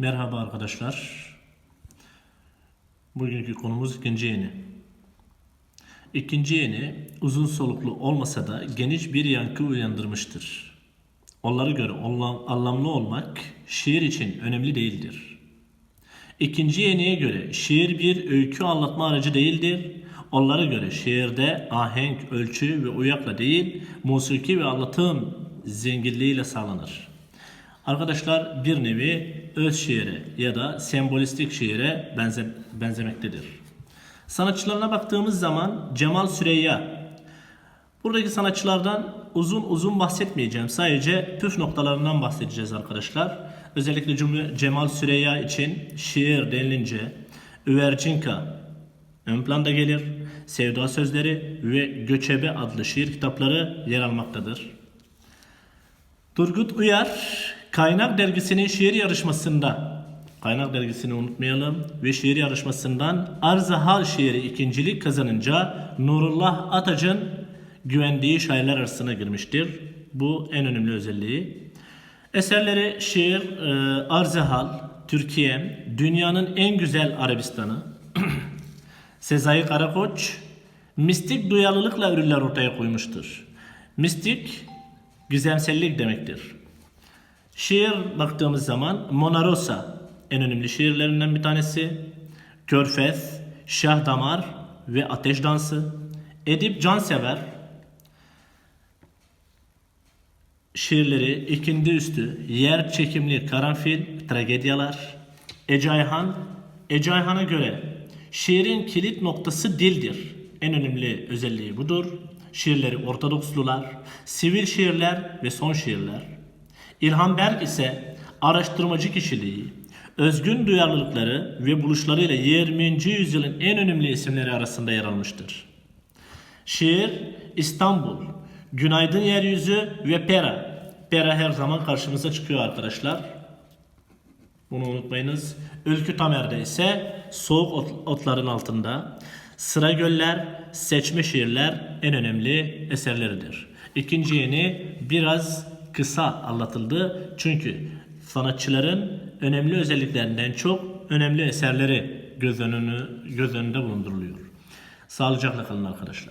Merhaba arkadaşlar. Bugünkü konumuz ikinci yeni. İkinci yeni uzun soluklu olmasa da geniş bir yankı uyandırmıştır. Onlara göre anlam- anlamlı olmak şiir için önemli değildir. İkinci yeniye göre şiir bir öykü anlatma aracı değildir. Onlara göre şiirde ahenk, ölçü ve uyakla değil, musiki ve anlatım zenginliğiyle sağlanır. Arkadaşlar bir nevi öz şiire ya da sembolistik şiire benze benzemektedir. Sanatçılarına baktığımız zaman Cemal Süreyya. Buradaki sanatçılardan uzun uzun bahsetmeyeceğim. Sadece püf noktalarından bahsedeceğiz arkadaşlar. Özellikle Cum- Cemal Süreyya için şiir denilince Üvercinka ön planda gelir. Sevda Sözleri ve Göçebe adlı şiir kitapları yer almaktadır. Turgut Uyar Kaynak Dergisi'nin şiir yarışmasında Kaynak Dergisi'ni unutmayalım ve şiir yarışmasından Arz-ı Hal şiiri ikincilik kazanınca Nurullah Atac'ın güvendiği şairler arasına girmiştir. Bu en önemli özelliği. Eserleri şiir, e, Arz-ı Hal, Türkiye, dünyanın en güzel Arabistanı, Sezai Karakoç mistik duyarlılıkla ürünler ortaya koymuştur. Mistik gizemsellik demektir. Şiir baktığımız zaman Mona Rosa en önemli şiirlerinden bir tanesi. Körfez, Şah Damar ve Ateş Dansı. Edip Cansever şiirleri ikindi üstü, yer çekimli karanfil, tragedyalar. Ece Ayhan, Ece Ayhan'a göre şiirin kilit noktası dildir. En önemli özelliği budur. Şiirleri ortodokslular, sivil şiirler ve son şiirler. İlhan Berk ise araştırmacı kişiliği, özgün duyarlılıkları ve buluşlarıyla 20. yüzyılın en önemli isimleri arasında yer almıştır. Şiir İstanbul, Günaydın Yeryüzü ve Pera. Pera her zaman karşımıza çıkıyor arkadaşlar. Bunu unutmayınız. Ülkü Tamer'de ise Soğuk ot- Otların Altında. Sıra Göller, Seçme Şiirler en önemli eserleridir. İkinci yeni biraz kısa anlatıldı. Çünkü sanatçıların önemli özelliklerinden çok önemli eserleri göz, önünü, göz önünde bulunduruluyor. Sağlıcakla kalın arkadaşlar.